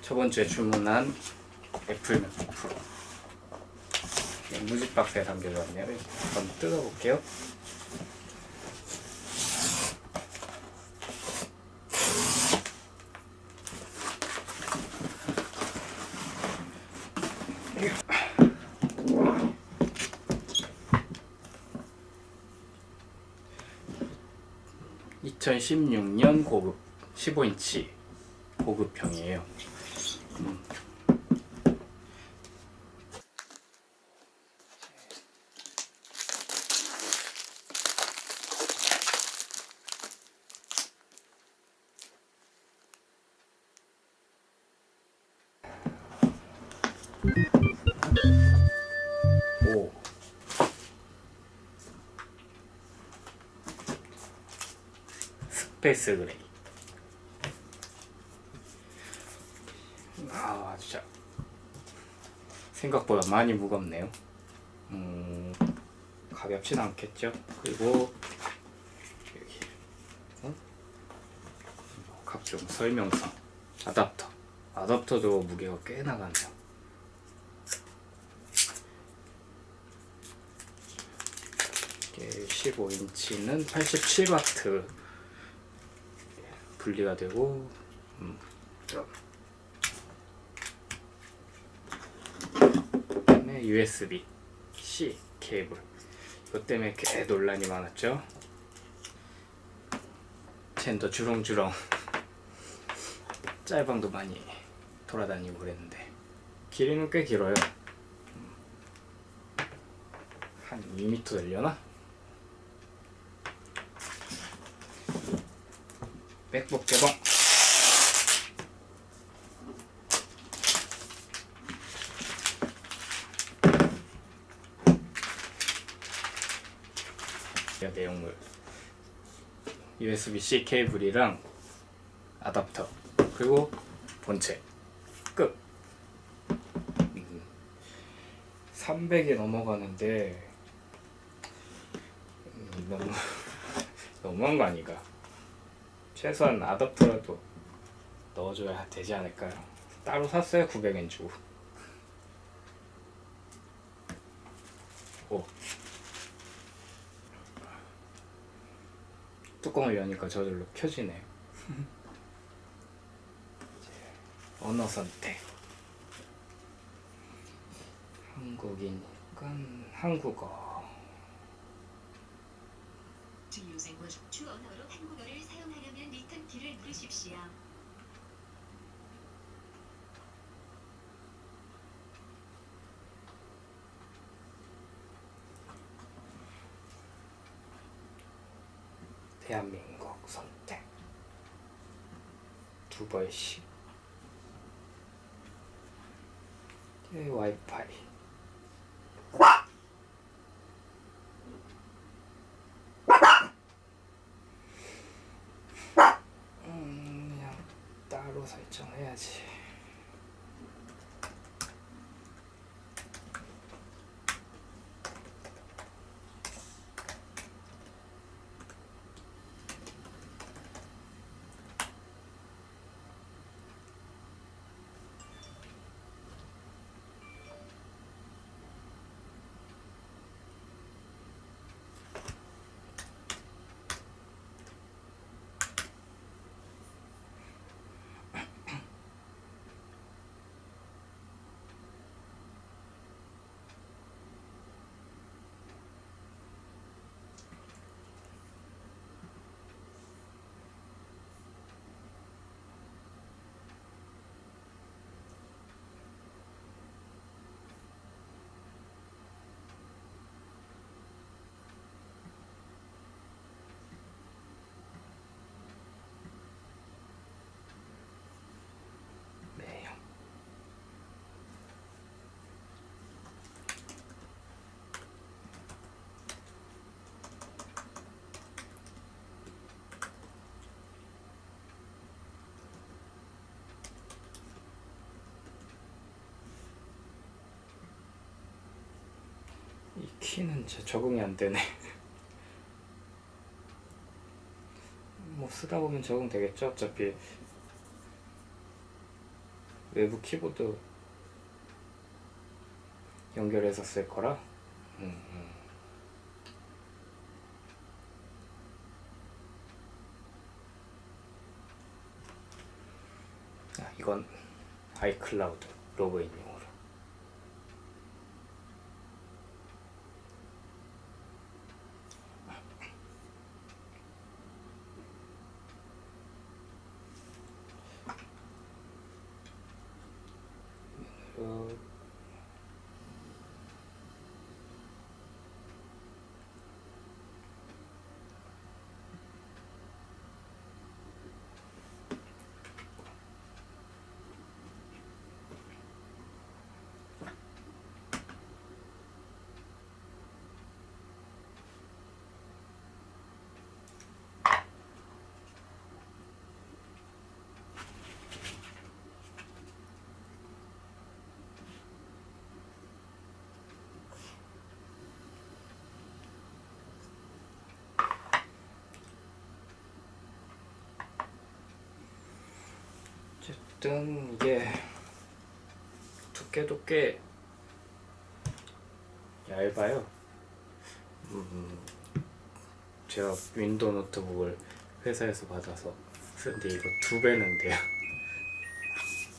저번 주에 주문한 애플 맥북 프로 네, 무지 박스에 담겨져 있네요. 한번 뜯어볼게요. (2016년) 고급 15인치 고급형이에요. 오. 스페이스 그레이. 아, 진짜. 생각보다 많이 무겁네요. 음, 가볍진 않겠죠? 그리고, 여기. 어? 각종 설명서. 아답터. 아답터도 무게가 꽤 나가네요. 이게 15인치는 87와트 분리가 되고 음, USB C 케이블 이것 때문에 꽤 논란이 많았죠. 젠더 주렁주렁 짤방도 많이 돌아다니고 그랬는데 길이는 꽤 길어요. 음, 한 2m 되려나? 맥북 개봉 내용물 USB-C 케이블이랑 아답터 그리고 본체. 끝. 300이 넘어가는데 음, 너무 너무한 거 아닌가? 최소한 아답터라도 넣어줘야 되지 않을까요? 따로 샀어요 900엔 주고 오 뚜껑을 여니까 저절로 켜지네. 언어 선택. 한국이니까 한국어. 주요생물 주 언어로 한국어를 사용하려면 리턴 키를 누르십시오. 대한민국 선택. 두 번씩. 예, 와이파이. 음, 그냥 따로 설정해야지 네. 이 키는 제 적응이 안 되네. 뭐 쓰다 보면 적응 되겠죠. 어차피 외부 키보드 연결해서 쓸 거라. 음, 음. 아, 이건 아이클라우드 로그인용 uh, 어쨌든 이게 두께도 꽤 얇아요. 음, 제가 윈도우 노트북을 회사에서 받아서 쓰는데 이거 두 배는 돼요.